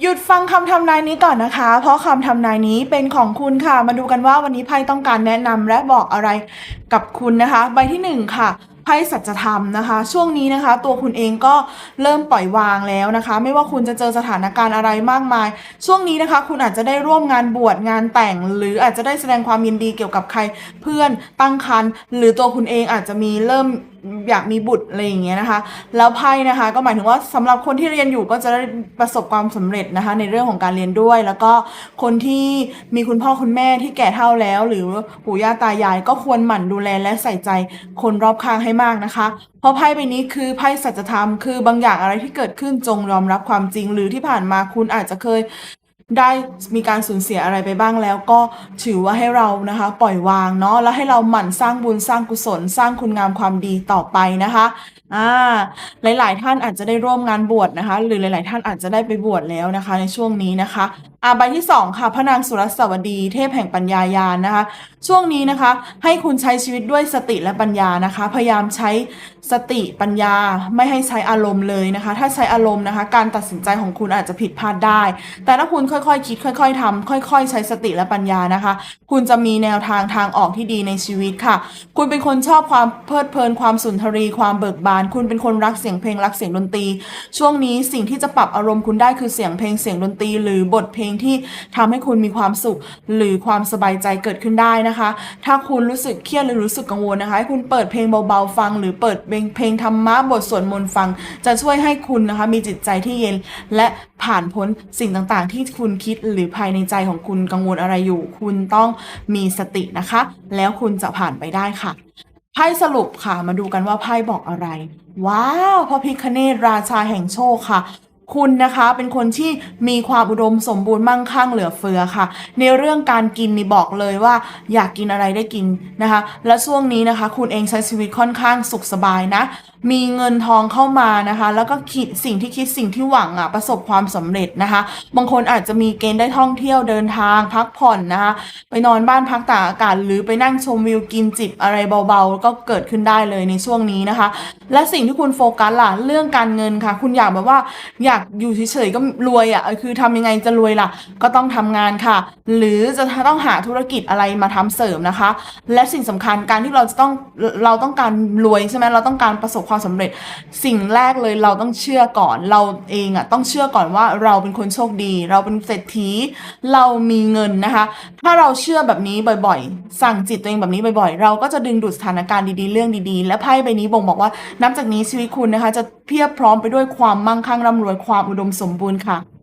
หยุดฟังคำทำนายนี้ก่อนนะคะ เพราะคำทำนายนี้เป็นของคุณค่ะ มาดูกันว่าวันนี้ไพ่ต้องการแนะนำและบอกอะไรกับคุณนะคะ ใบที่หนึ่งค่ะไพ่สัจธรรมนะคะ ช่วงนี้นะคะ ตัวคุณเองก็เริ่มปล่อยวางแล้วนะคะ ไม่ว่าคุณจะเจอสถานการณ์อะไรมากมาย ช่วงนี้นะคะ คุณอาจจะได้ร่วมงานบวชงานแต่ง หรืออาจจะได้แสดงความยินดีเกี่ยวกับใครเพื่อนตั้งครรภ์หรือตัวคุณเองอาจจะมีเริ่ม อยากมีบุตรอะไรอย่างเงี้ยนะคะ แล้วไพ่นะคะ ก็หมายถึงว่าสำหรับคนที่เรียนอยู่ก็จะได้ประสบความสำเร็จนะคะ ในเรื่องของการเรียนด้วย แล้วก็คนที่มีคุณพ่อคุณแม่ที่แก่เฒ่าแล้ว หรือปู่ย่าตายายก็ควรหมั่นดูแลและใส่ใจคนรอบข้างให้มากนะคะ เพราะไพ่ใบนี้คือไพ่สัจธรรมคือบางอย่างอะไรที่เกิดขึ้นจงยอมรับความจริง หรือที่ผ่านมาคุณอาจจะเคย ได้มีการสูญเสียอะไรไปบ้างแล้วก็ถือว่าให้เรานะคะ ปล่อยวางเนาะแล้วให้เราหมั่นสร้างบุญสร้างกุศล สร้างคุณงามความดีต่อไปนะคะอ่าหลาย ๆ ท่านอาจจะได้ร่วมงานบวชนะคะ หรือหลาย ๆ ท่านอาจจะได้ไปบวชแล้วนะคะ ในช่วงนี้นะคะ อ่าใบที่สองค่ะพระนางสุรสวดี เทพแห่งปัญญายานนะคะ ช่วงนี้นะคะให้คุณใช้ชีวิตด้วยสติและปัญญานะคะ พยายามใช้สติปัญญาไม่ให้ใช้อารมณ์เลยนะคะ ถ้าใช้อารมณ์นะคะ การตัดสินใจของคุณอาจจะผิดพลาดได้ แต่ถ้าคุณค่อยๆ คิด ค่อย ๆทำค่อย ๆ ใช้สติและปัญญานะคะ คุณจะมีแนวทางทางออกที่ดีในชีวิตค่ะ คุณเป็นคนชอบความเพลิดเพลินความสุนทรี ความเบิกบาน คุณเป็นคนรักเสียงเพลงรักเสียงดนตรี ช่วงนี้สิ่งที่จะปรับอารมณ์คุณได้คือเสียงเพลงเสียงดนตรี หรือบทเพลงที่ทำให้คุณมีความสุข หรือความสบายใจเกิดขึ้นได้นะคะ ถ้าคุณรู้สึกเครียดหรือรู้สึกกังวลนะคะให้คุณเปิดเพลงเบาๆฟัง หรือเปิดเพลงเพลงธรรมะบทสวดมนต์ฟัง จะช่วยให้คุณนะคะมีจิตใจที่เย็นและผ่านพ้นสิ่งต่างๆ ที่คุณคิดหรือภายในใจของคุณกังวลอะไรอยู่ คุณต้องมีสตินะคะ แล้วคุณจะผ่านไปได้ค่ะไพ่สรุปค่ะมาดูกันว่าไพ่บอกอะไร ว้าวพระพิคเนตราชาแห่งโชคค่ะ คุณนะคะเป็นคนที่มีความอุดมสมบูรณ์มั่งคั่งเหลือเฟือค่ะ ในเรื่องการกินนี่บอกเลยว่า อยากกินอะไรได้กินนะคะ และช่วงนี้นะคะ คุณเองใช้ชีวิตค่อนข้างสุขสบายนะ มีเงินทองเข้ามานะคะ แล้วก็คิดสิ่งที่คิดสิ่งที่หวังอะประสบความสำเร็จนะคะ บางคนอาจจะมีเกณฑ์ได้ท่องเที่ยวเดินทางพักผ่อนนะคะ ไปนอนบ้านพักตากอากาศหรือไปนั่งชมวิวกินจิบอะไรเบาๆ ก็เกิดขึ้นได้เลยในช่วงนี้นะคะ และสิ่งที่คุณโฟกัสล่ะเรื่องการเงินค่ะ คุณอยากแบบว่าอยากอยู่เฉยๆก็รวยอะคือทำยังไงจะรวยล่ะ ก็ต้องทำงานค่ะ หรือจะต้องหาธุรกิจอะไรมาทำเสริมนะคะ และสิ่งสำคัญการที่เราจะต้องเราต้องการรวยใช่ไหมเราต้องการประสบความสำเร็จ สิ่งแรกเลยเราต้องเชื่อก่อนเราเองอะต้องเชื่อก่อนว่าเราเป็นคนโชคดี เราเป็นเศรษฐีเรามีเงินนะคะ ถ้าเราเชื่อแบบนี้บ่อยๆ สั่งจิตตัวเองแบบนี้บ่อยๆ เราก็จะดึงดูดสถานการณ์ดีๆเรื่องดีๆ และไพ่ใบนี้บ่งบอกว่านับจากนี้ชีวิตคุณนะคะ จะเพียบพร้อมไปด้วยความมั่งคั่งร่ำรวยความอุดมสมบูรณ์ค่ะ